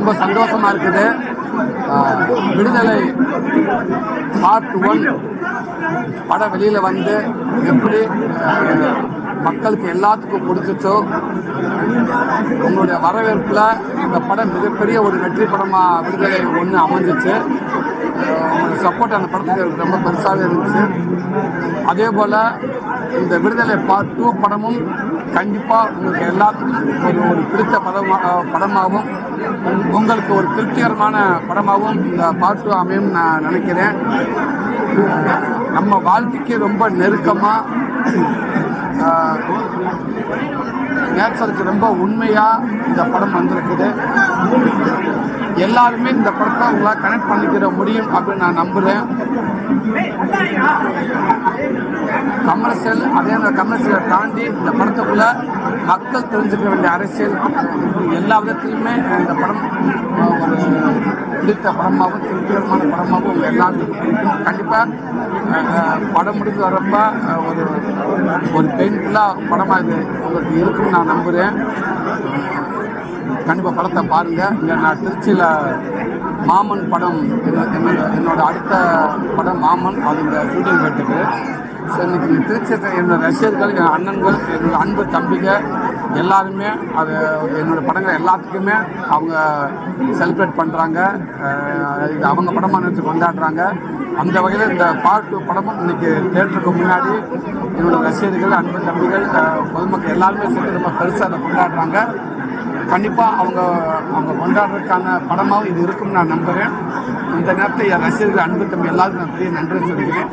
ரொம்ப சந்தோஷமா இருக்குது. விடுதலை பார்ட் ஒன் படம் வெளியில வந்து எப்படி மக்களுக்கு எல்லாத்துக்கும் பிடிச்சிச்சோ உங்களுடைய வரவேற்புல இந்த படம் மிகப்பெரிய ஒரு வெற்றி படமா விடுதலை ஒன்று அமைஞ்சிச்சு. உங்களோட சப்போர்ட் அந்த படத்துக்கு எனக்கு ரொம்ப பெருசாகவே இருந்துச்சு. அதே போல இந்த விடுதலை பார்ட் டூ படமும் கண்டிப்பா உங்களுக்கு எல்லாத்துக்கும் ஒரு ஒரு பிடித்த படமா படமாகவும் உங்- உங்களுக்கு ஒரு திருப்திகரமான படமாகவும் இந்த பாட்டு அமையும் நான் நினைக்கிறேன். நம்ம வாழ்க்கைக்கு ரொம்ப நெருக்கமா நேச்சருக்கு ரொம்ப உண்மையா இந்த படம் வந்திருக்குது. எல்லாருமே இந்த படத்தை உங்களால் கனெக்ட் பண்ணிக்கிற முடியும் அப்படின்னு நான் நம்புறேன். கமர்ஷியல் அதே அந்த கமர்ஷியலை தாண்டி இந்த படத்துக்குள்ள மக்கள் தெரிஞ்சுக்க வேண்டிய அரசியல் எல்லா விதத்திலுமே இந்த படம் ஒரு பிடித்த படமாகவும் திருப்திகரமான படமாகவும் உங்க எல்லாருக்கும் பிடிக்கும். கண்டிப்பாக படம் முடிஞ்சு வரப்ப ஒரு ஒரு பெயின்ஃபுல்லாக படமாக இது உங்களுக்கு இருக்குன்னு நான் நம்புகிறேன் கண்டிப்பாக படத்தை பாருங்கள் இங்கே நான் திருச்சியில் மாமன் படம் என்ன- என்னோட அடுத்த படம் மாமன் அது இந்த ஷூட்டிங் போயிட்டுருக்கு. இன்னைக்கு திருச்சி என்னோட ரசிகர்கள் என் அண்ணன்கள் என்னோட அன்பு தம்பிங்க எல்லாருமே அது என்னோட படங்கள் எல்லாத்துக்குமே அவங்க செலிப்ரேட் பண்ணுறாங்க இது அவங்க படமாக நினச்சி கொண்டாடுறாங்க. அந்த வகையில் இந்த பார்ட் டூ படமும் இன்னைக்கு தேட்டருக்கு முன்னாடி என்னோட ரசிகர்கள் அன்பு தம்பிகள் பொதுமக்கள் எல்லாருமே சேர்த்து ரொம்ப பெருசாக அதை கொண்டாடுறாங்க. கண்டிப்பாக அவங்க அவங்க கொண்டாடுறதுக்கான படமாகவும் இது இருக்கும்னு நான் நம்புகிறேன் இந்த நேரத்தில் என் ரசிகர்கள் அன்பு தம்பி எல்லாருக்கும் நான் பெரிய நன்றி சொல்லிக்கிறேன்.